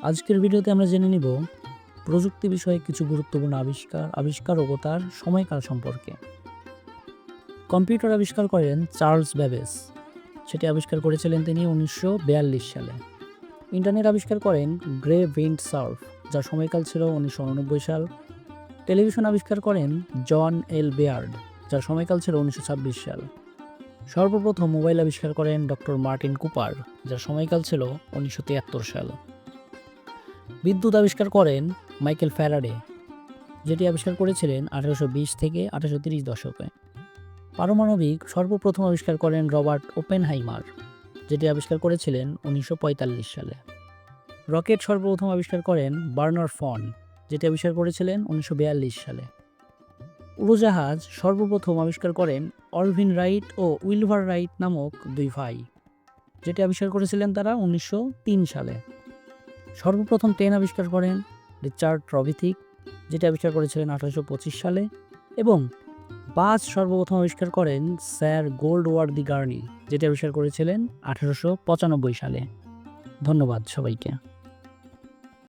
আজকের ভিডিওতে আমরা জেনে নিব প্রযুক্তি বিষয়ে কিছু গুরুত্বপূর্ণ আবিষ্কার আবিষ্কার ও তার সময়কাল সম্পর্কে। কম্পিউটার আবিষ্কার করেন চার্লস ব্যাবেস সেটি আবিষ্কার করেছিলেন তিনি উনিশশো বিয়াল্লিশ সালে। ইন্টারনেট আবিষ্কার করেন গ্রে ভিন্ড সার্ফ, যার সময়কাল ছিল উনিশশো উননব্বই সাল। টেলিভিশন আবিষ্কার করেন জন এল বেয়ার্ড, যার সময়কাল ছিল উনিশশো ছাব্বিশ সাল। সর্বপ্রথম মোবাইল আবিষ্কার করেন ডক্টর মার্টিন কুপার, যার সময়কাল ছিল উনিশশো তিয়াত্তর সাল। বিদ্যুৎ আবিষ্কার করেন মাইকেল ফ্যারাডে, যেটি আবিষ্কার করেছিলেন আঠারোশো বিশ থেকে আঠারোশো তিরিশ দশকে। পারমাণবিক সর্বপ্রথম আবিষ্কার করেন রবার্ট ওপেনহাইমার, যেটি আবিষ্কার করেছিলেন উনিশশো পঁয়তাল্লিশ সালে। রকেট সর্বপ্রথম আবিষ্কার করেন বার্নার ফন, যেটি আবিষ্কার করেছিলেন উনিশশো বিয়াল্লিশ সালে। উড়োজাহাজ সর্বপ্রথম আবিষ্কার করেন অরভিন রাইট ও উইলভার রাইট নামক দুই ভাই, যেটি আবিষ্কার করেছিলেন তারা উনিশশো তিন সালে। সর্বপ্রথম ট্রেন আবিষ্কার করেন রিচার্ড রবিথিক যেটি আবিষ্কার করেছিলেন আঠারোশো পঁচিশ সালে, এবং বাস সর্বপ্রথম আবিষ্কার করেন স্যার গোল্ড ওয়ার্দি গার্নি, যেটি আবিষ্কার করেছিলেন আঠারোশো পঁচানব্বই সালে। ধন্যবাদ সবাইকে।